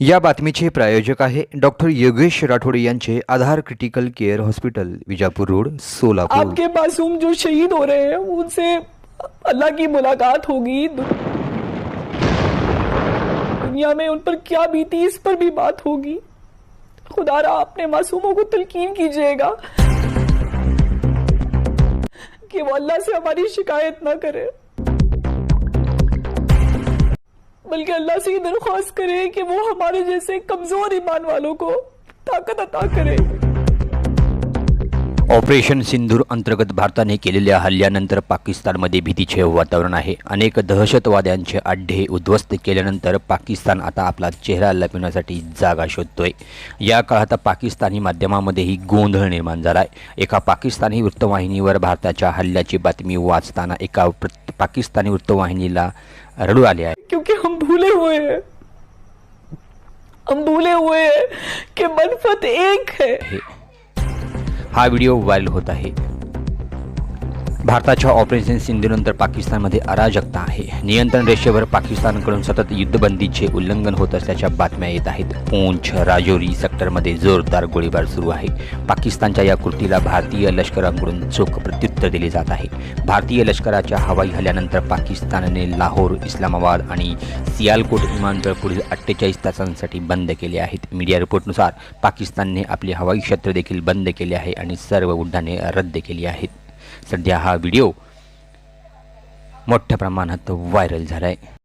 या बातमीचे प्रायोजक आहे डॉक्टर योगेश राठोड यांचे Aadhar critical care hospital, Vijapur road, Solapur. आपके मासूम जो शहीद हो रहे हैं, उनसे अल्लाह की मुलाकात होगी। दुनिया में उन पर क्या बीती, इस पर भी बात होगी। खुदारा, अपने मासूमों को तलकीन कीजिएगा कि वो अल्लाह से हमारी शिकायत ना करे। बल्कि अल्लाह से ये दरख्वास्त करे कि वो हमारे जैसे कमजोर ईमान वालों को ताकत अता करे। ऑपरेशन सिंधूर अंतर्गत भारताने केलेल्या हल्ल्यानंतर पाकिस्तानमध्ये भीतीचे वातावरण आहे. अनेक दहशतवाद्यांचे अड्डे उद्ध्वस्त केल्यानंतर पाकिस्तान आता आपला चेहरा लपवण्यासाठी जागा शोधतोय. या काळात पाकिस्तानी माध्यमामध्येही गोंधळ निर्माण झाला आहे एका पाकिस्तानी वृत्तवाहिनीवर भारताच्या हल्ल्याची बातमी वाचताना एका पाकिस्तानी वृत्तवाहिनीला रडू आले आहे. भूले हुए हैं। हम भूले हुए हैं कि मनफत एक है। हा व्हिडिओ व्हायरल होत आहे. भारताच्या ऑपरेशन सिंधूनंतर पाकिस्तानमध्ये अराजकता आहे. नियंत्रण रेषेवर पाकिस्तानकडून सतत युद्धबंदीचे उल्लंघन होत असल्याच्या बातम्या येत आहेत. पूंछ राजौरी सेक्टरमध्ये जोरदार गोळीबार सुरू आहे. पाकिस्तानच्या या कृतीला भारतीय लष्कराकडून चोख प्रत्युत्तर दिले जात आहे. भारतीय लष्कराच्या हवाई हल्ल्यानंतर पाकिस्तानने लाहोर इस्लामाबाद आणि सियालकोट विमानतळ पुढील अठ्ठेचाळीस तासांसाठी बंद केले आहेत. मीडिया रिपोर्टनुसार पाकिस्तानने आपले हवाई क्षेत्र देखील बंद केले आहे आणि सर्व उड्डाणे रद्द केली आहेत. सध्या हा व्हिडिओ मोठ्या प्रमाणात व्हायरल झाला आहे